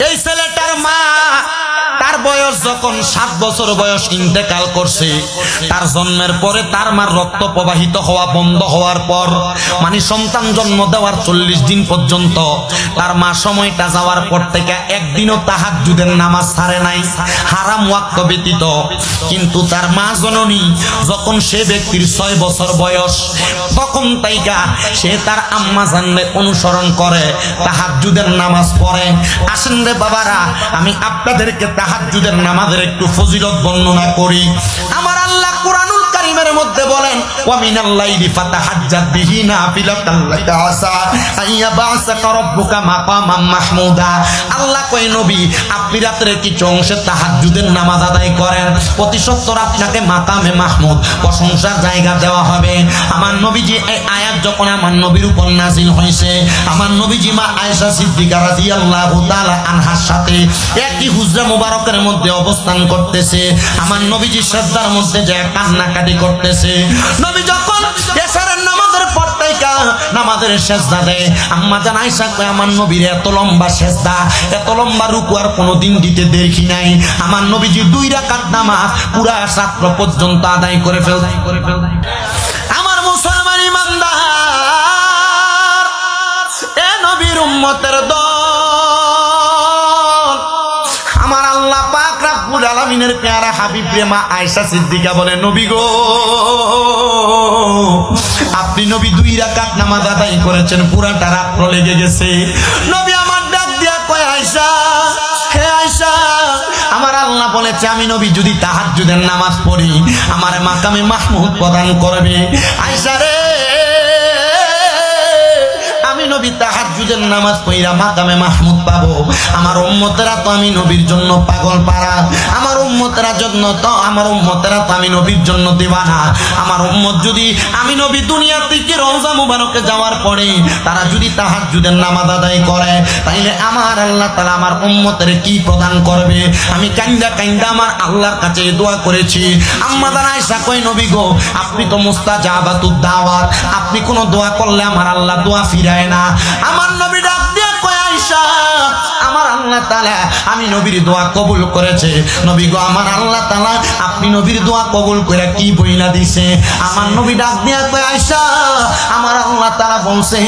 এই ছেলেটার মা তার বয়স যখন সাত বছর বয়স ইন্তেকাল করছে, তার জন্মের পরে তার মার রক্ত প্রবাহিত হওয়া বন্ধ হওয়ার পর মানে সন্তান জন্ম দেওয়ার চল্লিশ দিন পর্যন্ত, তার মা সময়টা যাওয়ার পর থেকে একদিনও তাহার যুদের নামাজ ছাড়ে নাই, হারাম ওয়াক্ত ব্যতীত। কিন্তু তার মা জননী যখন সে ব্যক্তির ছয় বছর বয়স, তখন তাইকা সে তার আম্মা জানলে অনুসরণ করে তাহার যুদের নামাজ পড়ে। আসেন রে বাবারা, আমি আপনাদেরকে তাহার যুদের নামাজের একটু ফজিলত বর্ণনা করি। আমার কারিমের মধ্যে বলেন, ওয়ামিনাল লাইলি ফাতাহাজ্জাত বিহি নাফিলাতান লাকা আসা আইয়া মাহমুদা। আল্লাহ কই নবী, আপনি রাত্রে কিছু অংশে তাহাজ্জুদের নামাজ আদায় করেন। সত্তর আপনাকে মাকামে মাহমুদ, প্রশংসার জায়গা দেওয়া হবে। আমার নবীজি এই আয়াত যখন আমার নবীর উপর নাজিল হয়েছে, আমার নবীজি মা আয়েশা সিদ্দিকা রাদিয়াল্লাহু তাআলা আনহার সাথে একই হুজরা মুবারকের মধ্যে অবস্থান করতেছে। আমার নবীজি শ্রদ্ধার মধ্যে যে কান্নাকাটি করতেছে নবী যখন এশারের নামাজের পর থেকে নামাজের সেজদা দেয়, আম্মা জান আয়েশা কয়, আমার নবীর এত লম্বা সেজদা, এত লম্বা রুকু আর কোনোদিন দিতে দেখি নাই। আমার নবীজি দুই রাকাত নামাজ পুরা রাত্র পর্যন্ত আদায় করে ফেল করে ফেল আমার মুসলমান ইমানদার, এ নবীর উম্মতের দল রাব্বুল আলামিনের পেয়ারা হাবিব প্রেমা আয়েশা সিদ্দিকা বলে, নবী গো, আপনি নবী দুই রাকাত নামাজ আদায় করেছেন, পুরাটা রাত্র লেগে গেছে। নবী আমার ডাক দিয়া কয়, আয়েশা, হে আয়েশা, আমার আল্লাহ বলেছে, আমি নবী যদি তাহাজ্জুদের নামাজ পড়ি, আমার মাকামে মাহমুদ প্রদান করবে। আয়েশা রে নবী তাহাজ্জুদের নামাজ পড়া মাকামে মাহমুদ পাবো। আমার উম্মতেরা তো আমি নবীর জন্য পাগল পাড়া। আমার উম্মতেরা তো আমার উম্মতেরা তো আমি নবীর জন্য দিবানা। আমার উম্মত যদি আমি নবী দুনিয়া থেকে রওজা মুবারকে যাওয়ার পরে তারা যদি নামাজ আদায় করে, তাইলে আমার আল্লাহ আমার উম্মতের কি প্রদান করবে? আমি আমার আল্লাহর কাছে দোয়া করেছি। আম্মা জান আয়েশা কই নবী গো, আপনি তো দাওয়াত। আপনি কোন দোয়া করলে আমার আল্লাহ দোয়া ফিরায় না। আমার নবী ডাক আমার আল্লাহ তাআলা আমি নবীর দোয়া কবুল করেছে। নবী গো, আমার আল্লাহ তাআলা, আপনি নবীর দোয়া কবুল করে কি বইলা দিছে? আমার নবী ডাক দিয়া আয়েশা, আমার আল্লাহ তাআলা বলছে,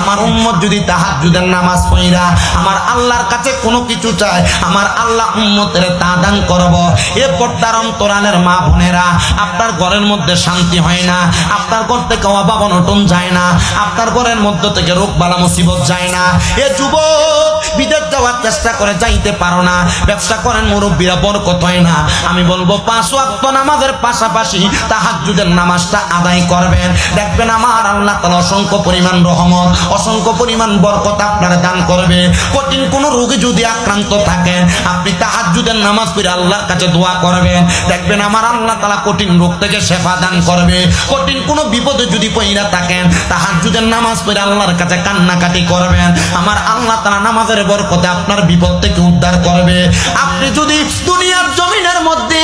আমার উম্মত যদি তাহাজ্জুদের নামাজ পড়া আমার আল্লাহর কাছে কোনো কিছু চায়, আমার আল্লাহ উম্মতের তা দান করব। এ পর্দার অন্তরালের মা বোনেরা, আপনার ঘরের মধ্যে শান্তি হয় না, আপনার ঘর থেকে অভাব অনটন যায় না, আপনার ঘরের মধ্য থেকে রোগ বালা মুসিবত যায় না। এ যুবক বিদেশ যাওয়ার চেষ্টা করে যাইতে পারো না। ব্যবসা করেন মুরব্বীরা, বরকত হয় না। আমি বলব, পাঁচ ওয়াক্ত নামাজের পাশাপাশি তাহাজ্জুদের নামাজটা আদায় করবেন। দেখবেন আমার আল্লাহ তাআলা অসংখ্য পরিমাণ রহমত, অসংখ্য পরিমাণ বরকত আপনার দান করবে। কঠিন কোন রোগে যদি আক্রান্ত থাকেন, আপনি তাহাজ্জুদের নামাজ পড়ে আল্লাহর কাছে দোয়া করবেন। দেখবেন আমার আল্লাহ তালা কঠিন রোগ থেকে শেফা দান করবে। কঠিন কোন বিপদে যদি পইরা থাকেন, তাহাজ্জুদের নামাজ পড়ে আল্লাহর কাছে কান্নাকাটি করবেন। আমার আল্লাহ তালা নামাজের আপনার বিপদ থেকে উদ্ধার করবে। আপনি যদি দুনিয়ার জমিনের মধ্যে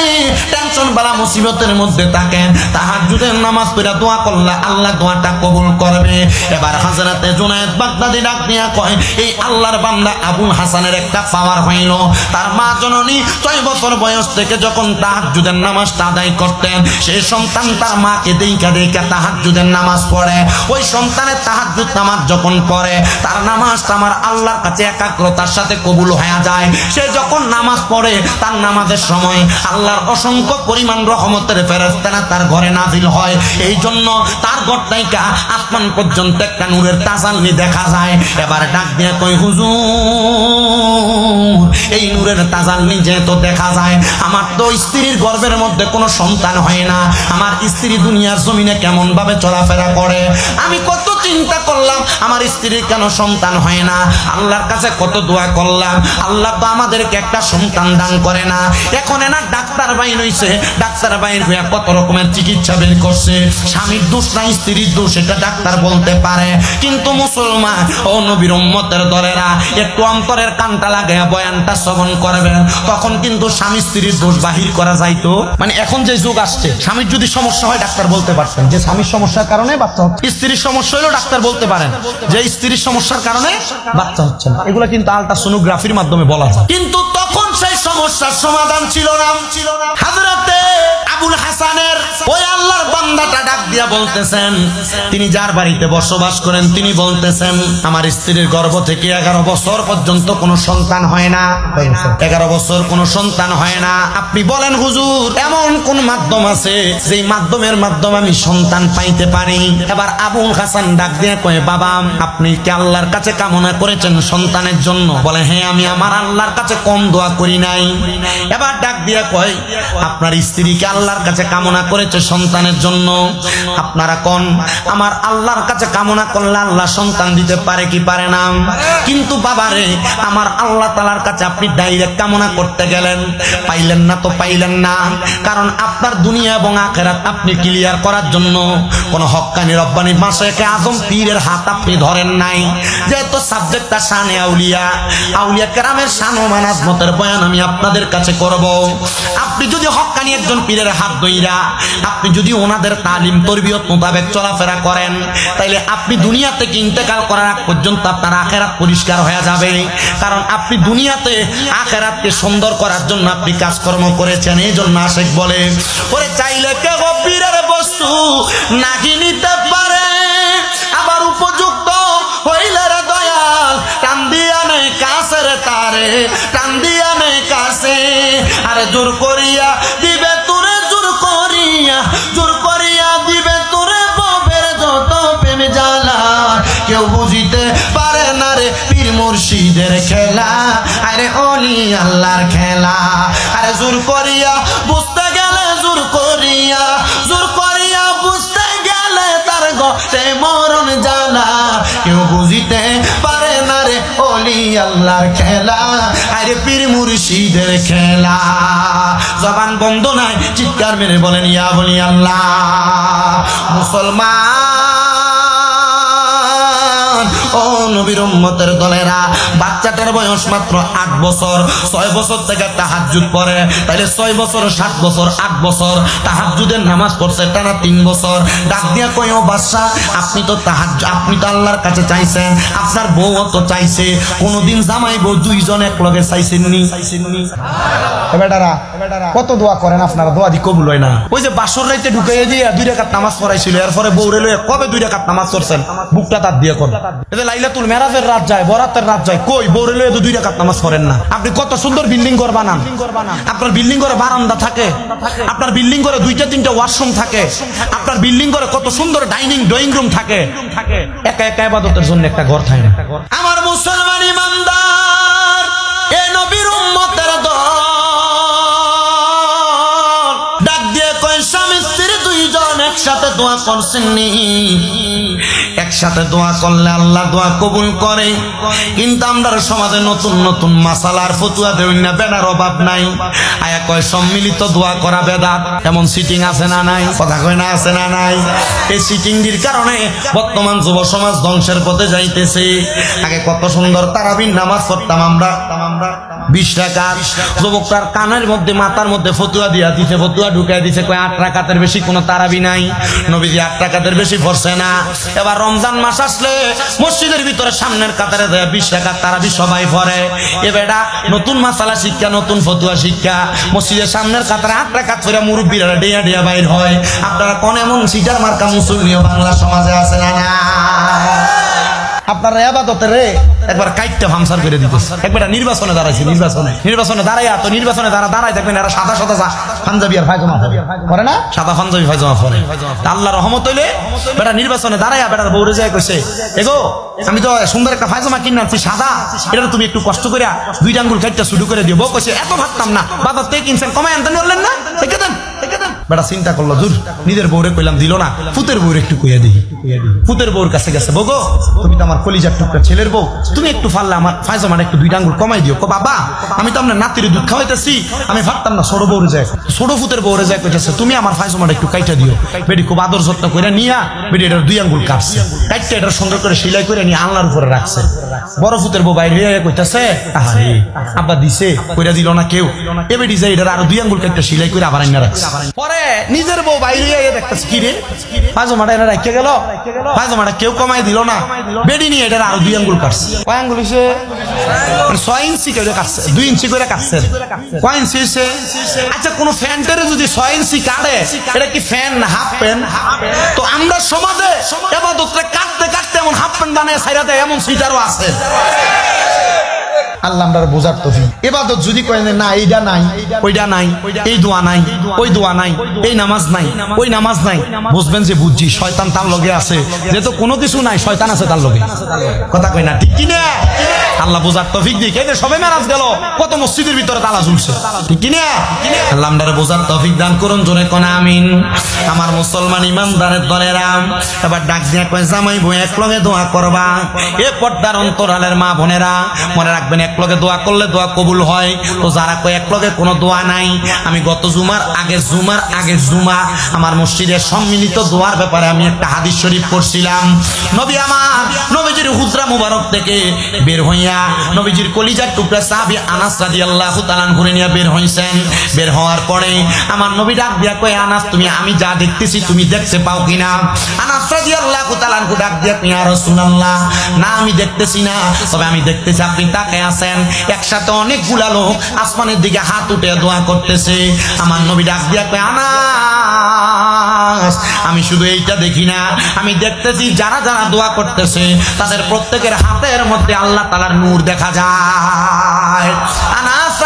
টেনশন বালা মুসিবতের মধ্যে থাকেন। তাহাজ্জুদের নামাজ পড়ে দোয়া করলে আল্লাহ দোয়াটা কবুল করবে। এবার হাজরাতে জুনায়েদ বাগদাদি ডাক নিয়া কয়, এই আল্লাহর বান্দা আবুল হাসানের একটা পাওয়ার হইল। তার মা জননী ছয় বছর বয়স থেকে যখন তাহাজ্জুদের নামাজটা আদায় করতেন সেই সন্তান তার মাকে দেখা দেখা তাহাজ্জুদের নামাজ পড়ে। ওই সন্তানের তাহাজ্জুদ নামাজ যখন পড়ে, তার নামাজটা আমার আল্লাহর কাছে একাগ্রতার সাথে কবুল হয়ে যায়। সে যখন নামাজ পড়ে, তার নামাজের সময় আল্লাহর অসংখ্য পরিমাণ রহমতের ফেরেস্তারা তার ঘরে নাজিল হয়। এই জন্য তার ঘরটাইকা আসমান পর্যন্ত একটা নূরের তাজাল্লি দেখা যায়। এবার ডাক দিয়ে কই হুজুর, এই নূরের তাজাল্লি যেহেতু দেখা যায়, আমার তো স্ত্রীর গর্ভের মধ্যে কোনো সন্তান হয় না। আমার স্ত্রী দুনিয়ার জমিনে কেমন ভাবে চলাফেরা করে? আমি কত চিন্তা করলাম, আমার স্ত্রীর কেন সন্তান হয় না? আল্লাহর কাছে কত দোয়া করলাম। আল্লাহ তো আমাদেরকে একটা সন্তান দান করে না। এখন এনা ডাক্তার বাইর হইছে। ডাক্তার বাইর হইয়া কত রকমের চিকিৎসা বের করছে। স্বামীর দোষ না, স্ত্রীর দোষ, এটা ডাক্তার বলতে পারে। কিন্তু মুসলমান, ও নবীর উম্মতের দলেরা, একটু অন্তরের কানটা লাগাইয়া বয়ানটা শ্রবণ করবেন। তখন কিন্তু স্বামী স্ত্রীর দোষ বাহির করা যাইতো। মানে এখন যে যুগ আসছে, স্বামীর যদি সমস্যা হয়, ডাক্তার বলতে পারছেন। যে স্বামীর সমস্যার কারণে বাচ্চা হচ্ছে। স্ত্রীর সমস্যা হলেও ডাক্তার বলতে পারেন। যে স্ত্রীর সমস্যার কারণে বাচ্চা হচ্ছে না। এগুলো কিন্তু আলট্রাসোনোগ্রাফির মাধ্যমে বলা যায়। কিন্তু তখন সমস্যার সমাধান ছিল না। ছিল না। হাজরাতে দিয়া বলতেছেন, তিনি যার বাড়িতে বসবাস করেন, তিনি বলতেছেন, আমার স্ত্রীর গর্ভ থেকে এগারো বছর পর্যন্ত কোনো সন্তান হয় না। এগারো বছর কোনো সন্তান হয় না। আপনি বলেন, হুজুর, এমন কোন মাধ্যম আছে যেই মাধ্যমের মাধ্যমে আমি সন্তান পাইতে পারি? এবার আবুল হাসান ডাক দিয়ে কয়ে, বাবা, আপনি কি আল্লাহর কাছে কামনা করেছেন সন্তানের জন্য? বলে হ্যাঁ আমি আমার আল্লাহর কাছে কম দোয়া করি নাই। এবার ডাক দিয়ে কয়, আপনার স্ত্রীকে আল্লাহর কাছে কামনা করেছে সন্তানের জন্য? আপনারা কোন? আমার আল্লাহর কাছে কামনা করলে আল্লাহ সন্তান দিতে পারে কি পারে না? কিন্তু বাবারে, আমার আল্লাহ তালার কাছে আপনি ডাইরেক্ট কামনা করতে গেলেন। পাইলেন না তো পাইলেন না। কারণ আপনার দুনিয়া এবং আখেরাত আপনি ক্লিয়ার করার জন্য কোন হক্কানি রব্বানি মাসেকে আজম পীরের হাত আপনি ধরেন নাই। যেহেতু সাবজেক্টটা শানে আউলিয়া। আউলিয়া কেরামের শান ও মানাজমতের বয়ান আমি আপনাদের কাছে করব। আপনি যদি হক্কানি একজন পীরের হাত ধইরা, আপনি যদি ওনাদের তালিম তরবিয়ত মোতাবেক চলাফেরা করেন, তাইলে আপনি দুনিয়া থেকে ইন্তেকাল করার আগ পর্যন্ত আপনার আখেরাত পরিষ্কার হয়ে যাবে। কারণ আপনি দুনিয়াতে আখেরাতকে সুন্দর করার জন্য আপনি কাজকর্ম করেছেন এই জন্য আশেক বলে, ওরে চাইলে কেউ পীরের বস্তু নাকি নিতে পারে, আবার উপযুক্ত হইলে রে দয়াল, টান দিয়া নে কাছের তারে, টান দিয়া নে কাছে। আরে জোর করিয়া মুর্শিদের খেলা। আরে অলি আল্লাহর খেলা। আরে জোর করিয়া বুঝতে গেলে জোর করিয়া। জোর করিয়া বুঝতে গেলে তার গতে মরণ জানা। কেউ বুঝিতে পারে না রে অলি আল্লাহর খেলা। আরে পীর মুর্শিদের খেলা। জবান বন্ধ নাই, চিৎকার মেরে বলেন, ইয়া বলি আল্লাহ, মুসলমান ও নবীর উম্মতের দলেরা বাচ্চাটার বয়স মাত্র আট বছর। ছয় বছর থেকে তাহাজুদ পড়ে তাহলে ছয় বছর সাত বছর আট বছর। তাহাজুদের নামাজ পড়ছে টানা তিন বছর। ডাক দিয়া কয় ও বাদশা আপনি তো তাহাজ আপনি তো আল্লাহর কাছে চাইছেন আপনার বউ তো চাইছে। কোনোদিন জামাই বউ দুইজন এক লগে চাইছেননি চাইছেননি বেটারা কত দোয়া করেন আপনারা? দোয়া আদি কবুল হয় না। ওই যে বাসর রাইতে ঢুকাইয়ে দিয়ে দুই রেখাত নামাজ পড়াইছিল এরপরে বউরে লয়ে কবে দুই রেখাত নামাজ পড়ছেন? বুকটা তার দিয়ে কোন। এতে লাইলাতুল মেরাজের রাত যায়, বরাতের রাত যায়, কই? বউরে লয়ে তো দুই রেখাত নামাজ পড়েন না। আপনি কত সুন্দর বিল্ডিং ঘর বানান। আপনার বিল্ডিং ঘরে বারান্দা থাকে। আপনার বিল্ডিং ঘরে দুইটা, তিনটা ওয়াশরুম থাকে। আপনার বিল্ডিং ঘরে কত সুন্দর ডাইনিং, ড্রয়িং রুম থাকে। একা একা ইবাদতের জন্য একটা ঘর থাকে না। আমার মুসলমান ইমানদার, এ নবীর উম্মতের দল। ডাক দিয়ে কয়, স্বামী স্ত্রী দুইজন একসাথে দোয়া করছেননি একসাথে দোয়া করলে আল্লাহ দোয়া কবুল করে। কিন্তু আমরা সমাজে নতুন নতুন মাসালার ফতুয়া দেই না, বেড়ার অভাব নাই। আয়া কয়, সম্মিলিত দোয়া করা বেদাত। এমন সিটিং আছে না নাই? কথা কয় না, আছে না নাই? এই সিটিংটির কারণে বর্তমান যুব সমাজ ধ্বংসের পথে যাইতেছে। আগে কত সুন্দর তারাবির নামাজ পড়তাম আমরা। বিশ টাকা যুবকটার কানের মধ্যে, মাথার মধ্যে ফতুয়া দিয়া দিছে, ফতুয়া ঢুকাই দিছে। কয়, আট টাকাতের বেশি কোনো তারাবি নাই। নবীজি আট টাকাতের বেশি পড়ছে না। এবার রমজান মাস আসলে মসজিদের ভিতরে সামনের কাতারে দেয় বিশ টাকা তারাবি সবাই পড়ে এ বেটা, নতুন মাসালা শিক্ষা, নতুন ফতুয়া শিক্ষা। মসজিদের সামনের কাতারে আট টাকা করে মুরব্বীরা ডিয়া ডিয়া বাইর হয়। আপনারা কোন এমন সিটার মার্কা মুসলিম বাংলা সমাজে আছে না না একবার কাইটটা করে একবার নির্বাচনে দাঁড়াইছে, নির্বাচনে। নির্বাচনে তো নির্বাচনে এরা সাদা সাদা আর ফাইজমা করে না? সাদা ফাইজমা তা আল্লাহ রহমত হইলে বেটা নির্বাচনে দাঁড়াইয়া বেটার যায় কইছে আমি তো সুন্দর একটা ফাইজমা কিনে আনছি, সাদা। এটা তুমি একটু কষ্ট করে দুইটা আঙ্গুল কাইটটা শুরু করে দিও। বউ কইছে, এত ভাবতাম না, বাজার থেকে কিনছেন কমাই আনতে বললেন না, দেখে দেন। বেটা চিন্তা করল, দূর, নিজের বউরে কইলাম দিল না ফুতের বউরে একটু কইয়া দিই। ফুতের বউর কাছে গেছে বগো তুমি তো আমার কলিজার টুকরা ছেলের বউ, তুমি একটু ফাললে আমার ফায়জামার একটু দুইটা আঙ্গুল কমাই দিও। বাবা, আমি তো আপনার নাতির দুধ খাওয়াইতেছি, আমি ভাবতাম না ছোট বউরে যায়, ছোট ফুতের বউরে যায় কইতেছে, তুমি আমার ফায়জামার একটু কাইটা দিও। বেডি খুব আদর যত্ন করে নিয়া বেডি এটার দুই আঙ্গুল কাটছে। কাইটটা এটার সুন্দর করে সেলাই করে নিয়ে আল্লাহর উপরে রাখছে। বড় ফুতের বউ বাইরে কইতাছে আরে আব্বা দিছে, কইরা দিল না কেউ। এ বেডি যায় এটার আরও দুই আঙ্গুল কাইটটা সেলাই করে আবার আইনা রাখছে। পরে নিজের বউ বাইরে হয়ে দেখতেছে, কি রে? পাঁচমাটা এনে রাখিয়ে গেল? পাঁচমাটা কেউ কমাই দিল না? বেডি নিয়ে এটার আরও দুই আঙ্গুল কাটছে। কয় আঙ্গুল হইছে? মানে ছয় ইঞ্চি করে কাটছে, দুই ইঞ্চি করে কাটছে। কয় ইঞ্চি হইছে? আচ্ছা কোন ফ্যানটারে যদি ছয় ইঞ্চি কাটে, এটা কি ফ্যান না হাফ প্যান্ট? তো আমরা সমাজে এবাদতরে কাটতে কাটতে এমন হাফ প্যান্ট বানিয়ে দেয়, এমন সিটারও আছে। আল্লাহ আমরা বোঝার তফি এবাদত যদি কয় না এইটা নাই ওইটা নাই, এই দোয়া নাই, ওই দোয়া নাই, এই নামাজ নাই, ওই নামাজ নাই। বুঝবেন যে বুঝছি, শয়তান তার লগে আছে। যেহেতু কোনো কিছু নাই, শয়তান আছে তার লগে। কথা কয় না, ঠিক কি না আল্লাহ বোঝার তফিক দিক এই যে সবে মেরাজ গেল। কত মসজিদের ভিতরে তালা ঝুলছে। ঠিক না আল্লাহ আমরারে বোঝার তফিক দান করুন, জোরে কোন, আমিন। আমার মুসলমান ইমানদারের দলেরাম এবার ডাক দিয়া কয়, জামাই বই এক লগে দোয়া করবা। এ পর্দার অন্তরালের মা বোনেরা, মনে রাখবেন, এক লগে দোয়া করলে দোয়া কবুল হয়। তো যারা কয়, এক লগে কোনো দোয়া নাই, আমি গত জুমার আগে জুমার আগে জুমা, আমার মসজিদের সম্মিলিত দোয়ার ব্যাপারে আমি একটা হাদিস শরীফ করছিলাম নবী আমার, নবীজির হুজরা মুবারক থেকে বের হইয়া নবীজির কলিজার টুকরা সাহাবী আনাস ঘুরে নিয়ে বের বের হওয়ার পরে আমার নবী ডাক দিয়া আনাস, তুমি আমি যা দেখতেছি তুমি দেখতে পাও কিনা? আনাস ডাক দিয়া না আমি দেখতেছি না। তবে আমি দেখতেছি আপনি তাকে আছেন। একসাথে অনেকগুলা লোক আসমানের দিকে হাত উঠে দোয়া করতেছে। আমার নবী ডাক দিয়া কয়, আনাস আমি শুধু এইটা দেখি না, আমি দেখতেছি যারা যারা দোয়া করতেছে, তাদের প্রত্যেকের হাতের মধ্যে আল্লাহ তালার নূর দেখা যায়। আনাস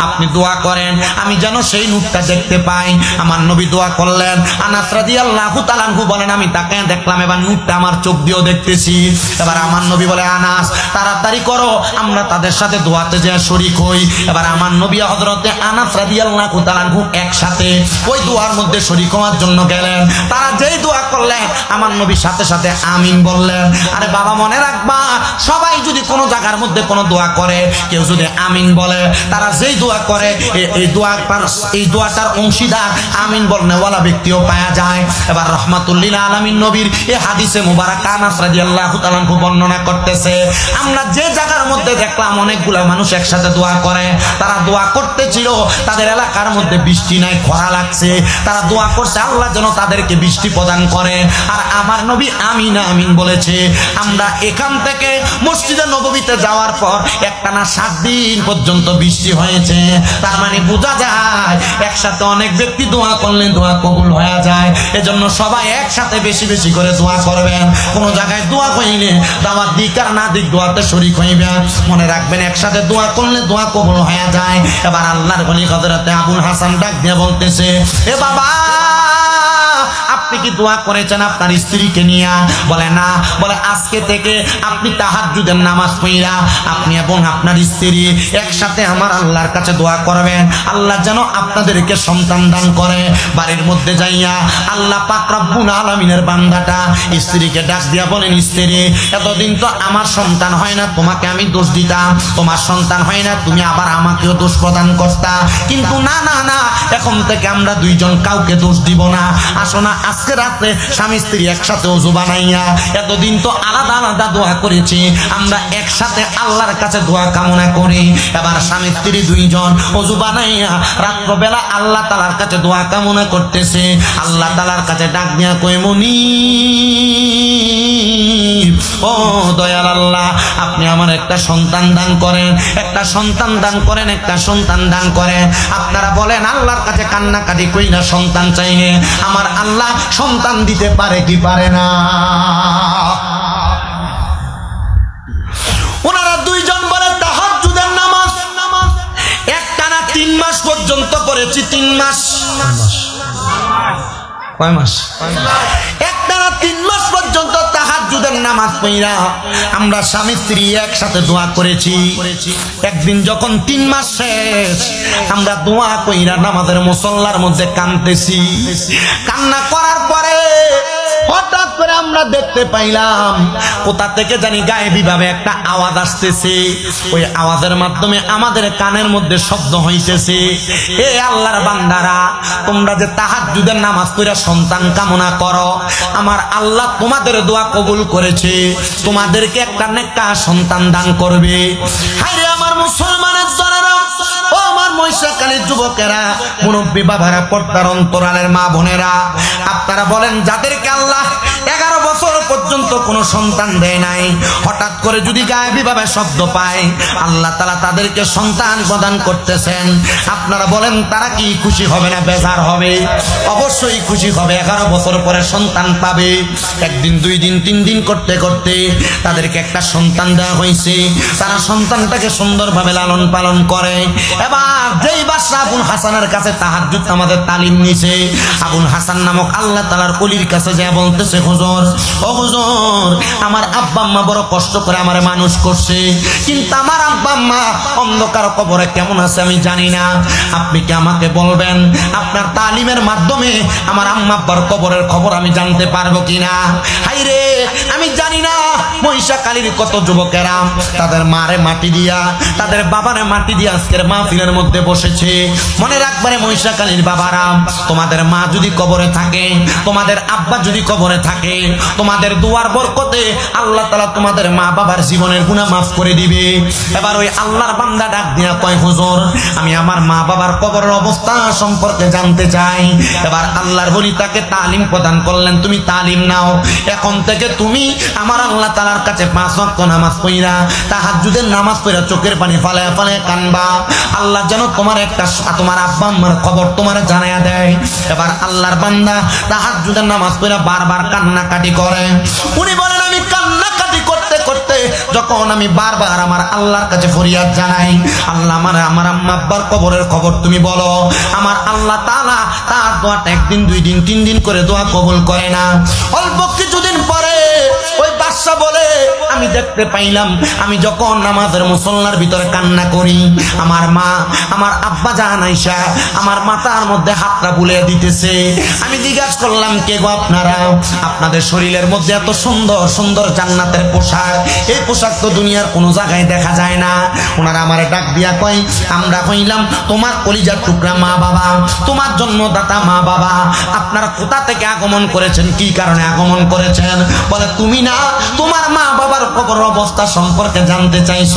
আপনি দোয়া করেন, আমি যেন সেই নূরটা দেখতে পাই। আমার নবী দোয়া করলেন। আনাস রাদিয়াল্লাহু বলেন, আমি তাকে দেখলাম, এবার নূরটা আমার চোখ দিয়েও দেখতেছি। এবার আমার নবী বলে, আনাস, তাড়াতাড়ি করো, আমরা তাদের সাথে দোয়াতে যে শরিক হই। এবার আমার নবী হযরতে আনাস রাদিয়াল্লাহু তাআলা একসাথে ওই দোয়ার মধ্যে শরিক হওয়ার জন্য গেলেন। তারা যেই দোয়া করলেন, আমার নবী সাথে সাথে আমিন বললেন। আরে বাবা, মনে রাখবা, সবাই যদি কোনো জায়গার মধ্যে কোনো দোয়া করে, কেউ যদি আমিন বলে, তারা যেই দোয়া করে এই দোয়াটার এই দোয়াটার অংশীদার, আমিন বলনেওয়ালা ব্যক্তিও পাওয়া যায়। এবার রহমাতুল্লিল আলামিন নবীর এই হাদিসে মুবারক আনাস রাদিয়াল্লাহু তাআলা আনহু বর্ণনা করতেছে, আমরা যে জায়গার মধ্যে দেখলাম অনেকগুলা মানুষ একসাথে দোয়া করে, তারা দোয়া করতেছিল, তাদের এলাকার মধ্যে বৃষ্টি নাই, খরা লাগছে, তারা দোয়া করছে, আল্লাহ যেন তাদেরকে বৃষ্টি প্রদান করে। আর আমার নবী আমিন আমিন বলেছে, আমরা এখান থেকে মসজিদে নববীতে যাওয়ার পর একটানা সাত দিন পর্যন্ত বৃষ্টি হয়েছে। তার মানে বোঝা যায়, একসাথে অনেক ব্যক্তি দোয়া করলে দোয়া কবুল হয়ে যায়। এজন্য সবাই একসাথে বেশি বেশি করে দোয়া করবেন। কোন জায়গায় দোয়া হইলে দাওয়াত দিক আর না দিক দোয়াতে শরিক হইবেন মনে রাখবেন, একসাথে দোয়া করলে দোয়া কবুল হয়ে যায়। এবার আল্লাহর বলি হযরতে আবুল হাসান ডাক দিয়ে বলতেছে, এ বাবা! আপনি কি দোয়া করেছেন আপনার স্ত্রীকে নিয়ে? বলে না। বলে, আজকে থেকে আপনি তাহাজ্জুদের নামাজ পড়িরা আপনি এবং আপনার স্ত্রী একসাথে আমার আল্লাহর কাছে দোয়া করবেন। আল্লাহ যেন আপনাদেরকে সন্তান দান করে। বাড়ির মধ্যে যাইয়া আল্লাহ পাক রব্বুল আলামিনের বান্দাটা স্ত্রীকে ডাক দিয়া বলেন, স্ত্রী, এতদিন তো আমার সন্তান হয় না, তোমাকে আমি দোষ দিতাম। তোমার সন্তান হয় না, তুমি আবার আমাকেও দোষ প্রদান করতা। কিন্তু না না না, এখন থেকে আমরা দুইজন কাউকে দোষ দিব না। আসো না আজকে রাত্রে স্বামী স্ত্রী একসাথে অজু বানাইয়া এতদিন তো আলাদা আলাদা দোয়া করেছি। আমরা একসাথে আল্লাহর কাছে দোয়া কামনা করি। এবার স্বামী স্ত্রী দুইজন অজু বানাইয়া রাত্রবেলা আল্লাহ তালার কাছে দোয়া কামনা করতেছে। আল্লাহ তালার কাছে ডাক দিয়া কই মনি ও দয়াল আল্লাহ, আপনি আমার একটা সন্তান দান করেন, একটা সন্তান দান করেন, একটা সন্তান দান করেন। আপনারা বলেন, আল্লাহর কাছে কান্নাকাটি কই না সন্তান চাইলে আমার আল্লাহ সন্তান দিতে পারে কি পারে না? ওনারা দুইজন বলে নামাজ। তিন মাস পর্যন্ত করেছি তিন মাস। কয় মাস? একটানা তিন মাস তাহাজ্জুদের নামাজ পইরা আমরা স্বামী, স্ত্রী একসাথে দোয়া করেছি। একদিন যখন তিন মাস শেষ, আমরা দোয়া কইরা নামাজের মুসল্লার মধ্যে কানতেছি। কান্না করার পরে হঠাৎ করে আমরা দেখতে পাইলাম, কোথা থেকে জানি গায়েবী ভাবে একটা আওয়াজ আসতেছে। ওই আওয়াজের মাধ্যমে আমাদের কানের মধ্যে শব্দ হইতেছে। এ আল্লাহর বান্দারা, তোমরা যে তাহার যুদের নামাজ পড়া সন্তান কামনা করো, আমার আল্লাহ তোমাদের দোয়া কবুল করেছে। তোমাদেরকে একটা নেকটা সন্তান দান করবে। হায়রে আমার মুসলমানের জনেরা মহিষাকালীর যুবকেরা মুরব্বী বাবারা পর্দার অন্তরালের মা বোনেরা আপনারা বলেন যাদেরকে আল্লাহ পর্যন্ত কোনো সন্তান দেয় নাই। হঠাৎ করে যদি গায়েবী ভাবে শব্দ পায়, আল্লাহ তালা তাদেরকে সন্তান প্রদান করতেছেন। আপনারা বলেন, তারা কি খুশি হবে না বেজার হবে? অবশ্যই খুশি হবে, এগারো বছর পরে সন্তান পাবে। একদিন, দুই দিন, তিন দিন করতে করতে তাদেরকে একটা সন্তান দেওয়া হয়েছে। তারা সন্তানটাকে সুন্দরভাবে লালন পালন করে। এবার যেই বাদশাহ আবুল হাসানের কাছে তাহাজ্জুদ আমাদের তালিম নিছে, আবুল হাসান নামক আল্লাহ তালার কলির কাছে যা বলতেছে, হুজুর, ও হুজুর আমার আব্বা আম্মা বড় কষ্ট করে আমার মানুষ করছে। কিন্তু আমার আব্বা আম্মা অন্ধকার কবরে কেমন আছে আমি জানি না। আপনি কি আমাকে বলবেন? আপনার তালিমের মাধ্যমে আমার আম্মা আব্বার কবরের খবর আমি জানতে পারব কিনা? হাই রে আমি জানি না। মহিষা কালীর কত যুবকেরা তাদের মারে মাটি দিয়া, তাদের বাবারে মাটি দিয়া আজকের মাহফিলের মধ্যে বসেছে। মনে রাখবারে মহিষা কালীর বাবারা, তোমাদের মা যদি কবরে থাকে, তোমাদের আব্বা যদি কবরে থাকে, তোমাদের বরকতে আল্লাহ তালা তোমাদের মা বাবার জীবনের গুণা মাফ করে দিবে। এবার ওই আল্লাহর বান্দা ডাক দিয়া কয়, হুজুর, আমি আমার মা বাবার কবরের অবস্থা সম্পর্কে জানতে চাই। এবার আল্লাহর বলি, তাকে তালিম প্রদান করলেন, তুমি তালিম নাও। এখন থেকে তুমি আমার আল্লাহ তালার কাছে পাঁচ ওয়াক্ত নামাজ পড়া তাহাজ্জুদের নামাজ পড়া চোখের পানি ফালায় ফালায় কানবা। আল্লাহ যেন তোমার একটা তোমার আব্বা আম্মার খবর তোমার জানায়া দেয়। এবার আল্লাহর বান্দা তাহাজ্জুদের নামাজ পড়া বারবার কান্নাকাটি করে। উনি বলেন, আমি কান্নাকাটি করতে করতে যখন আমি বারবার আমার আল্লাহর কাছে ফরিয়াদ জানাই, আল্লাহ আমার আমার আম্মা আব্বার কবরের খবর তুমি বলো। আমার আল্লাহ তালা তার দোয়াটা একদিন, দুই দিন, তিন দিন করে দোয়া কবুল করে না। অল্প কিছুদিন পরে ওই বাদশা বলে আমি দেখতে পাইলাম, আমি যখন নামাজের মুসল্লার ভিতরে কান্না করি, আমার মা, আমার আব্বা জাহান আইসা আমার মাথার মধ্যে হাতটা বুলিয়ে দিতেছে। আমি জিজ্ঞাসা করলাম, কে গো আপনারা? আপনাদের শরীরের মধ্যে এত সুন্দর সুন্দর জান্নাতের পোশাক। এই পোশাক তো দুনিয়ার কোনো জায়গায় দেখা যায় না। ওনারা আমার ডাক দিয়া কয়, আমরা কইলাম তোমার কলিজার টুকরা মা বাবা, তোমার জন্মদাতা মা বাবা। আপনারা কোথা থেকে আগমন করেছেন? কি কারণে আগমন করেছেন? বলে, তুমি না, তোমার মা বাবার কবর অবস্থা সম্পর্কে জানতে চাইছ?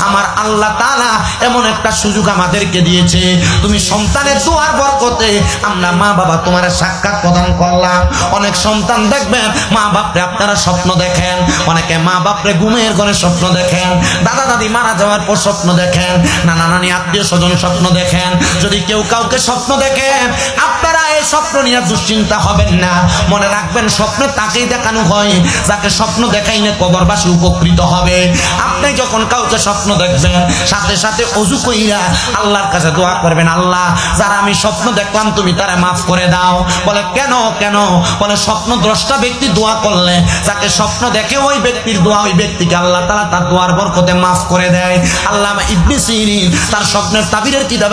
আমার আল্লাহ তাআলা এমন একটা সুযোগ আমাদেরকে দিয়েছে। তুমি সন্তানের দোয়ার বরকতে আমরা মা বাবা তোমার সাক্ষাৎ প্রদান করলাম। অনেক সন্তান দেখবেন মা বাপরে আপনারা স্বপ্ন দেখেন। অনেকে মা বাপরে ঘুমের ঘরে স্বপ্ন দেখেন। দাদা, দাদি মারা যাওয়ার পর স্বপ্ন দেখেন। নানা, নানি আত্মীয় স্বজন স্বপ্ন দেখেন। যদি কেউ কাউকে স্বপ্ন দেখেন আপনারা স্বপ্ন নিয়ে দুশ্চিন্তা হবেন না। মনে রাখবেন, স্বপ্নে তাকেই দেখানো হয়, যাকে স্বপ্ন দেখাইলে কবরবাসী উপকৃত হবে। আপনি যখন কাউকে স্বপ্ন দেখবেন, সাথে সাথে অজু কইরা আল্লাহর কাছে দোয়া করবেন, আল্লাহ, যারা আমি স্বপ্ন দেখলাম, তুমি তারা মাফ করে দাও। বলে, কেন কেন? বলে, স্বপ্ন দ্রষ্টা ব্যক্তি দোয়া করলে, যাকে স্বপ্ন দেখে ওই ব্যক্তির দোয়া, ওই ব্যক্তিকে আল্লাহ তালা তার দোয়ার বরকতে মাফ করে দেয়। আল্লাহ ইবনে সিরিন তার স্বপ্নের তাবিরের কিতাবে